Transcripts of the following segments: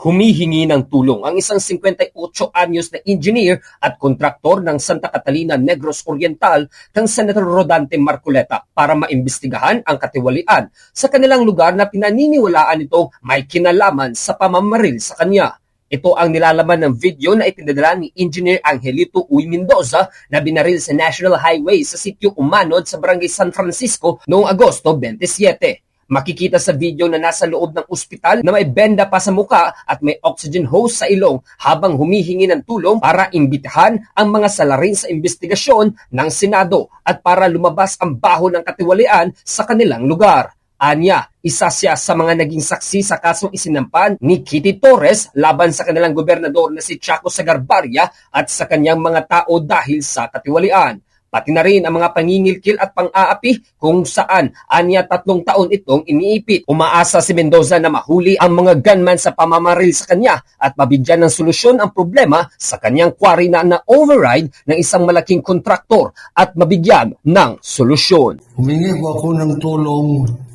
humihingi ng tulong ang isang 58 anyos na engineer at kontraktor ng Santa Catalina Negros Oriental kang Senator Rodante Marcoleta para maimbestigahan ang katiwalian sa kanilang lugar na pinaniniwalaan nitong may kinalaman sa pamamaril sa kanya. Ito ang nilalaman ng video na ipinadala ni Engineer Angelito Uy Mendoza na binaril sa National Highway sa sitio Umanod sa Barangay San Francisco noong Agosto 27. Makikita sa video na nasa loob ng ospital na may benda pa sa muka at may oxygen hose sa ilong habang humihingi ng tulong para imbitahan ang mga salarin sa investigasyon ng Senado at para lumabas ang baho ng katiwalian sa kanilang lugar. Anya, isa siya sa mga naging saksi sa kasong isinampan ni Kitty Torres laban sa kanilang gobernador na si Chaco Sagarbarya at sa kanyang mga tao dahil sa katiwalian pati na rin ang mga pangingilkil at pang-aapi kung saan anya tatlong taon itong iniipit. Umaasa si Mendoza na mahuli ang mga gunman sa pamamaril sa kanya at mabigyan ng solusyon ang problema sa kanyang quarry na na-override ng isang malaking kontraktor at mabigyan ng solusyon. Humingi po ako ng tulong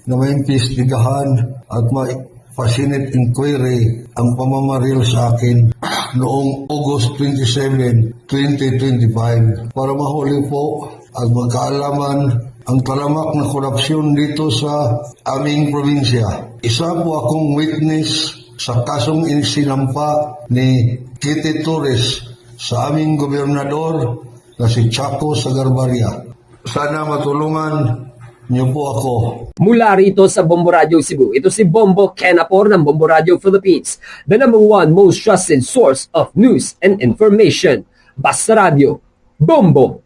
na maimbestigahan at ma-facilitate inquiry ang pamamaril sa akin noong August 27, 2025 para mahuli po ang magkaalaman ang talamak na korupsyon dito sa aming probinsya. Isa po akong witness sa kasong insinampa ni Kitty Torres sa aming gobernador na si Chaco Sagarbaria. Sana matulungan niyo po ako. Mula rito sa Bombo Radio Cebu, ito si Bombo Kenapor ng Bombo Radio Philippines, the number one most trusted source of news and information. Basta Radio, Bombo